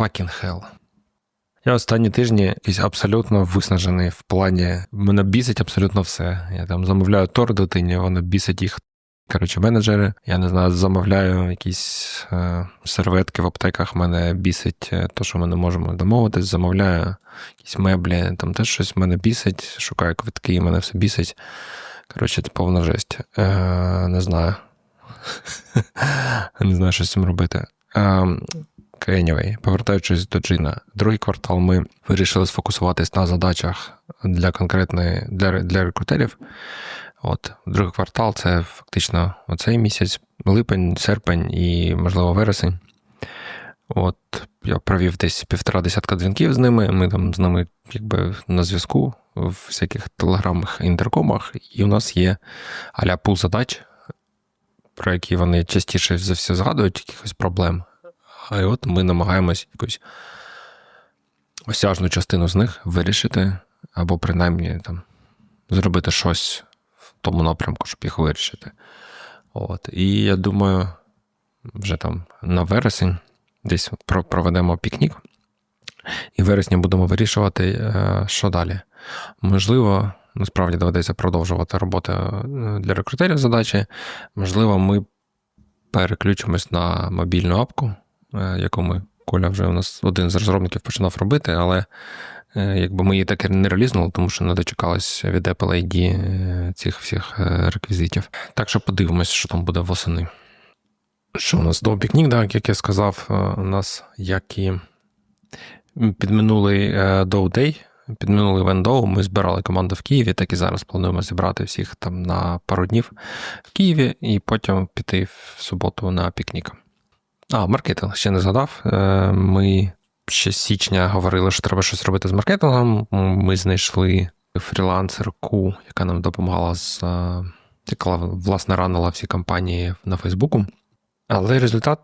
fucking hell. Я останні тижні якийсь абсолютно виснажений в плані. Мене бісить абсолютно все. Я там замовляю тор дитині, вона бісить їх. Коротше, менеджери. Я не знаю, замовляю якісь е, серветки в аптеках. Мене бісить е, то, що ми не можемо домовитись. Замовляю якісь меблі, там теж щось мене бісить. Шукаю квитки, мене все бісить. Коротше, це повна жесть. Е, Не знаю. Не знаю, що з цим робити. Anyway, повертаючись до Джина, другий квартал ми вирішили сфокусуватись на задачах для конкретної для, для рекрутерів. От, Другий квартал це фактично оцей місяць, липень, серпень і, можливо, вересень. От я провів десь півтора десятка дзвінків з ними. Ми там з ними якби на зв'язку в всяких телеграмах інтеркомах, і у нас є аля пул задач, про які вони частіше за все згадують, якихось проблем. А от ми намагаємось якусь осяжну частину з них вирішити, або принаймні там зробити щось в тому напрямку, щоб їх вирішити. От. І я думаю, вже там на вересень десь проведемо пікнік, і в вересні будемо вирішувати, е, що далі. Можливо, насправді доведеться продовжувати роботу е, для рекрутерів задачі. Можливо, ми переключимось на мобільну апку. Е, яку ми Коля вже у нас один з розробників починав робити, але е, якби ми її так і не релізнули, тому що не дочекалось від Apple ID е, цих всіх реквізитів. Так що подивимось, що там буде восени. Що у нас до пікнік, так, як я сказав, у нас як і під минулий Dow Day, під минулий Вендоу ми збирали команду в Києві, так і зараз плануємо зібрати всіх там на пару днів в Києві і потім піти в суботу на пікнік. А, маркетинг ще не згадав. Е, ми ще з січня говорили, що треба щось робити з маркетингом. Ми знайшли фрілансерку, яка нам допомагала з е, яка, власне, ранила всі кампанії на Фейсбуку. Але результат,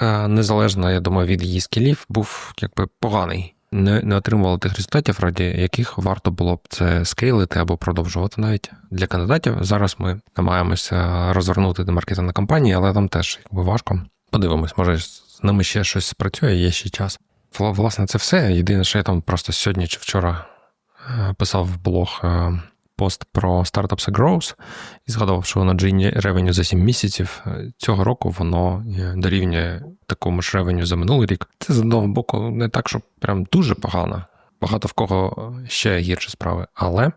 е, незалежно, я думаю, від її скілів, був якби поганий. Не не отримували тих результатів, раді яких варто було б це скейлити або продовжувати навіть для кандидатів. Зараз ми намагаємося розвернути маркетинг кампанії, але там теж якби важко. Подивимось, може з ними ще щось спрацює, є ще час. Власне, це все. Єдине, що я там просто сьогодні чи вчора е, писав в блог е, пост про Startups Growth і згадував, що на Джині ревеню за 7 місяців е, цього року воно дорівнює такому ж ревеню за минулий рік. Це з одного боку не так, що прям дуже погано. Багато в кого ще гірші справи. Але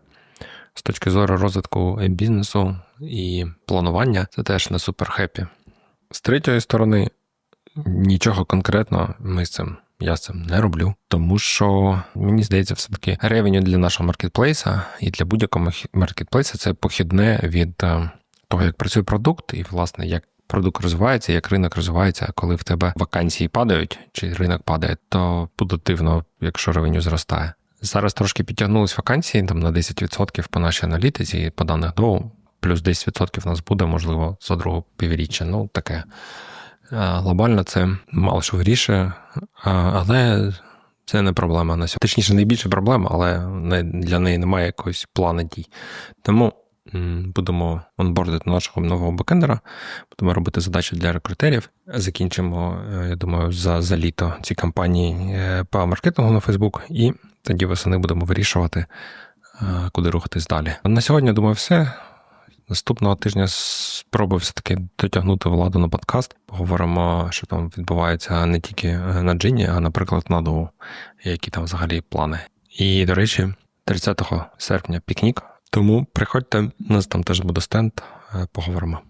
з точки зору розвитку бізнесу і планування, це теж не супер хеппі. З третьої сторони, нічого конкретного ми з цим. Я цим не роблю, тому що мені здається, все-таки ревеню для нашого маркетплейса і для будь-якого маркетплейса це похідне від е, того, як працює продукт, і, власне, як продукт розвивається, як ринок розвивається, коли в тебе вакансії падають, чи ринок падає, то буде дивно, якщо ревеню зростає. Зараз трошки підтягнулись вакансії там на 10% по нашій аналітиці, по даних ДОУ плюс 10% у нас буде, можливо, за другого півріччя. Ну, таке. Глобально це мало що вирішує, але це не проблема на сьогодні. Точніше, найбільша проблема, але для неї немає якогось плану дій. Тому будемо онбордити нашого нового бекендера, будемо робити задачі для рекрутерів. Закінчимо, е, я думаю, за за літо ці кампанії е, по маркетингу на Facebook, і тоді восени будемо вирішувати, е, куди рухатись далі. На сьогодні, думаю, все. Наступного тижня спробую все-таки дотягнути владу на подкаст. Поговоримо, що там відбувається не тільки е, на Джині, а, наприклад, на Доу, які там взагалі плани. І, до речі, 30 серпня пікнік. Тому приходьте, у нас там теж буде стенд, е, поговоримо.